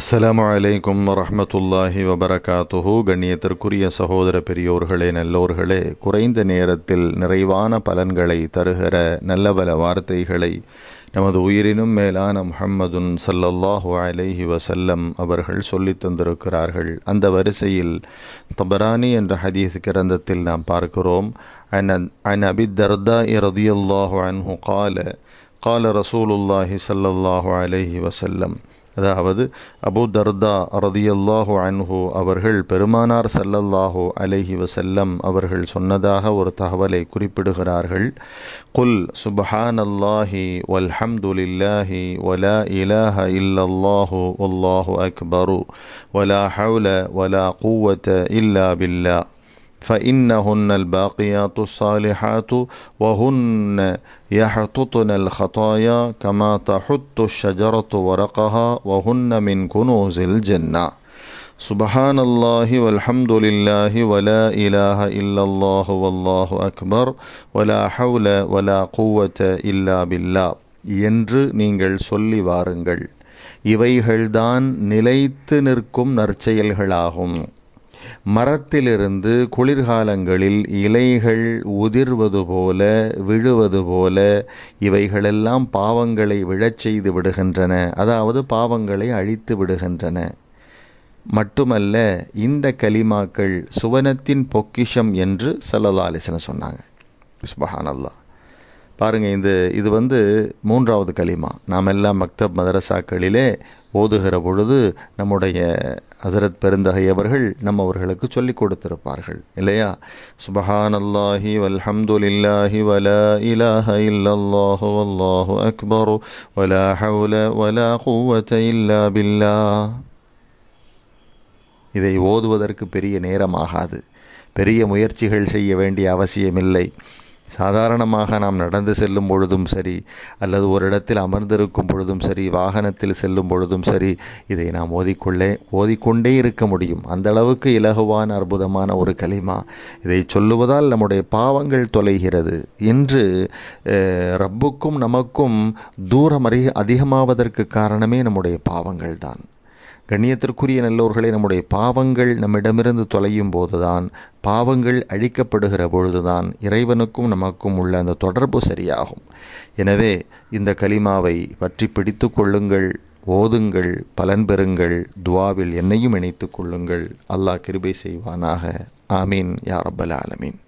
அஸ்லாம் அலைக்கும் வரமத்துல்லாஹி வபரகாத்துஹு. கண்ணியத்திற்குரிய சகோதர பெரியோர்களே நல்லோர்களே குறைந்த நேரத்தில் நிறைவான பலன்களை தருகிற நல்ல பல வார்த்தைகளை நமது உயிரினும் மேலான முஹம்மதுன் சல்லல்லாஹு அலைஹி வசல்லம் அவர்கள் சொல்லி தந்திருக்கிறார்கள். அந்த வரிசையில் தபரானி என்ற ஹதீஸ் கிரந்தத்தில் நாம் பார்க்கிறோம். அன் அன் அபி தர்தா ரதியல்லாஹு அன்ஹு கால கால ரசூலுல்லாஹி சல்லல்லாஹு அலைஹி வசல்லம் அதாவது அபு தர்தா ரதியல்லாஹு அன்ஹு அவர்கள் பெருமானார் சல்லல்லாஹு அலைஹி வசல்லம் அவர்கள் சொன்னதாக ஒரு தகவலை குறிப்பிடுகிறார்கள். குல் சுபஹான் அல்லாஹி வல்ஹம்துலில்லாஹி வலா இலாஹ இல்லல்லாஹு வல்லாஹு அக்பரு. வலா ஹவுல வலா குவத்த இல்லா பில்லா. فإنهن الباقيات الصالحات وهن يحططن الخطايا كما تحط الشجرة ورقها وهن من كنوز الجنة سبحان الله والحمد لله ولا إله إلا الله والله أكبر ولا حول ولا قوة إلا بالله என்று நீங்கள் சொல்லி வாருங்கள் இவைகள்தான் நிலைத்து நிற்கும் நற்செயல்களாகும் மரத்திலிருந்து குளிர்காலங்களில் இலைகள் உதிர்வது போல விழுவது போல இவைகளெல்லாம் பாவங்களை விழச் செய்து விடுகின்றன. அதாவது பாவங்களை அழித்து விடுகின்றன. மட்டுமல்ல இந்த கலிமாக்கள் சுவனத்தின் பொக்கிஷம் என்று சல்லல்லாலிசன சொன்னாங்க. சுபஹானல்லா பாருங்க இந்த இது வந்து மூன்றாவது கலிமா நாம் எல்லாம் மக்தப் மதரசாக்களிலே ஓதுகிற பொழுது நம்முடைய ஹசரத் பெருந்தகையவர்கள் நம்ம அவர்களுக்கு சொல்லிக் கொடுத்திருப்பார்கள் இல்லையா? சுபஹான் அல்லாஹி வல்ஹம்துலில்லாஹி வலா இலாஹ இல்லல்லாஹு வல்லாஹு அக்பரு வலா ஹவுல வலா குவத்த இல்லா பில்லா. இதை ஓதுவதற்கு பெரிய நேரமாகாது. பெரிய முயற்சிகள் செய்ய வேண்டிய அவசியமில்லை. சாதாரணமாக நாம் நடந்து செல்லும் பொழுதும் சரி அல்லது ஒரு இடத்தில் அமர்ந்திருக்கும் பொழுதும் சரி வாகனத்தில் செல்லும் பொழுதும் சரி இதை நாம் ஓதிக்கொள்ளே ஓதிக்கொண்டே இருக்க முடியும். அந்த அளவுக்கு இலகுவான அற்புதமான ஒரு களிமா. இதை சொல்லுவதால் நம்முடைய பாவங்கள் தொலைகிறது. என்று ரப்புக்கும் நமக்கும் தூரம் அதிகமாவதற்கு காரணமே நம்முடைய பாவங்கள் தான் கண்ணியத்திற்குரிய நல்லோர்களை நம்முடைய பாவங்கள் நம்மிடமிருந்து தொலையும் போதுதான் பாவங்கள் அழிக்கப்படுகிற பொழுதுதான் இறைவனுக்கும் நமக்கும் உள்ள அந்த தொடர்பு சரியாகும். எனவே இந்த கலிமாவை பற்றி பிடித்து கொள்ளுங்கள் ஓதுங்கள் பலன் பெறுங்கள் துவாவில் என்னையும் இணைத்து கொள்ளுங்கள். அல்லாஹ் கிருபை செய்வானாக. ஆமீன். யாரப்பல் ஆலமீன்.